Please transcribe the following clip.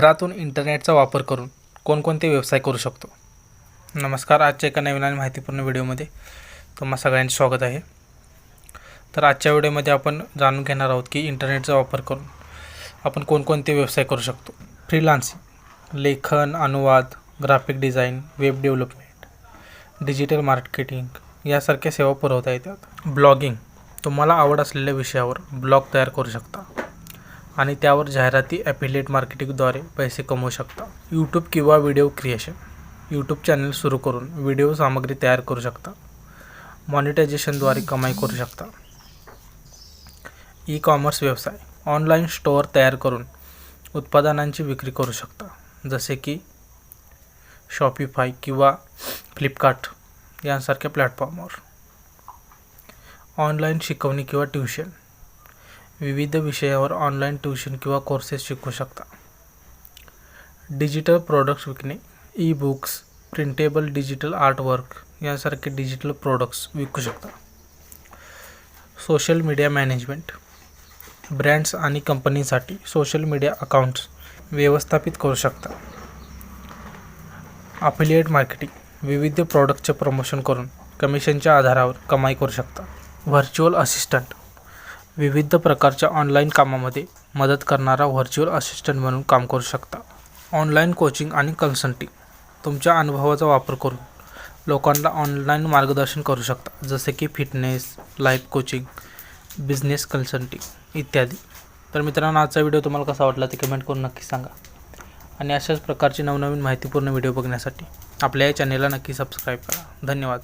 घरातून इंटरनेटचा वापर करून कोणकोणते व्यवसाय करू शकतो? नमस्कार आजच्या एका नवीन आणि माहितीपूर्ण व्हिडिओमध्ये तुम्हा सगळ्यांचे स्वागत आहे. तर आजच्या व्हिडिओमध्ये आपण जाणून घेणार आहोत की इंटरनेटचा वापर करून आपण कोणकोणते व्यवसाय करू शकतो? फ्रीलान्सिंग लेखन अनुवाद graphic design web development digital marketing यासारख्या सेवा पुरवता येतात. ब्लॉगिंग तुम्हाला आवड असलेल्या विषयावर ब्लॉग तयार करू शकता. आणि त्यावर जाहिराती ॲफिलिएट मार्केटिंगद्वारे पैसे कमवू शकता. यूट्यूब किंवा व्हिडिओ क्रिएशन यूट्यूब चॅनल सुरू करून व्हिडिओ सामग्री तयार करू शकता. मॉनिटायझेशनद्वारे कमाई करू शकता. ई कॉमर्स व्यवसाय. ऑनलाईन स्टोअर तयार करून उत्पादनांची विक्री करू शकता. जसे की शॉपिफाय किंवा फ्लिपकार्ट यांसारख्या प्लॅटफॉर्मवर ऑनलाईन शिकवणी किंवा ट्युशन विविध विषयावर ऑनलाईन ट्युशन किंवा कोर्सेस शिकू शकता. डिजिटल प्रोडक्ट्स विकणे e books printable digital artwork यासारखे डिजिटल प्रोडक्ट्स विकू शकता. सोशल मीडिया मॅनेजमेंट ब्रँड्स आणि कंपनीसाठी सोशल मीडिया अकाउंट्स व्यवस्थापित करू शकता. अफिलिएट मार्केटिंग विविध प्रॉडक्टचे प्रमोशन करून कमिशनच्या आधारावर कमाई करू शकता. व्हर्च्युअल असिस्टंट विविध प्रकारच्या ऑनलाईन कामामध्ये मदत करणारा व्हर्च्युअल असिस्टंट म्हणून काम करू शकता. ऑनलाईन कोचिंग आणि कन्सल्टिंग तुमच्या अनुभवाचा वापर करून लोकांना ऑनलाईन मार्गदर्शन करू शकता. जसे की fitness life coaching business consulting इत्यादी. तर मित्रांनो आजचा व्हिडिओ तुम्हाला कसा वाटला ते कमेंट करून नक्की सांगा. आणि अशाच प्रकारची नवनवीन माहितीपूर्ण व्हिडिओ बघण्यासाठी आपल्या या चॅनेलला नक्की सबस्क्राईब करा. धन्यवाद.